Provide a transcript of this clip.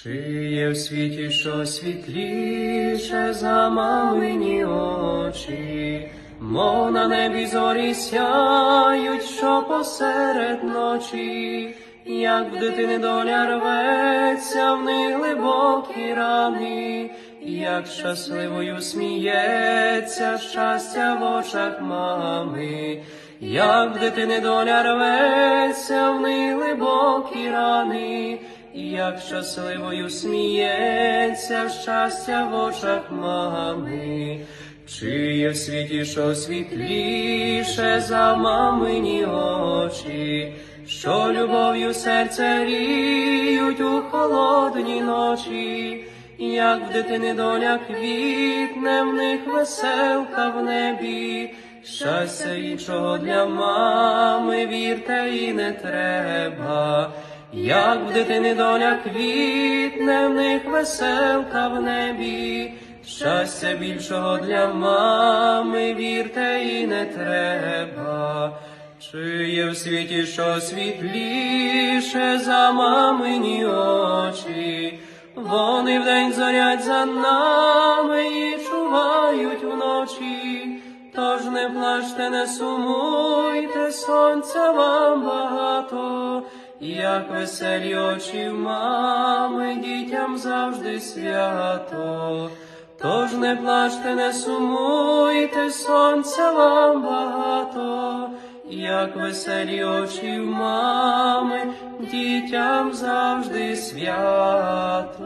Чи є в світі що світліше за мамині очі, мов на небі зорі сяють, що посеред ночі, як в дитини доля рветься, в них глибокі рани, як щасливою сміється щастя в очах мами, як в дитини доля рветься, в них глибокі рани, як щасливою сміється щастя в очах мами, чи є в світі що світліше за мамині очі, що любов'ю серце ріють у холодні ночі, як в дитини доля квітне, в них веселка в небі. Щастя іншого для мами, вірте, і не треба, як в дитини доля квітне, в них веселка в небі, щастя більшого для мами, вірте, і не треба. Чи є в світі що світліше за мамині очі, вони вдень зорять за нами і чувають вночі. Тож не плачте, не сумуйте, сонця вам багато, як веселі очі мами, дітям завжди свято. Тож не плачте, не сумуйте, сонця вам багато, як веселі очі в мами, дітям завжди свято.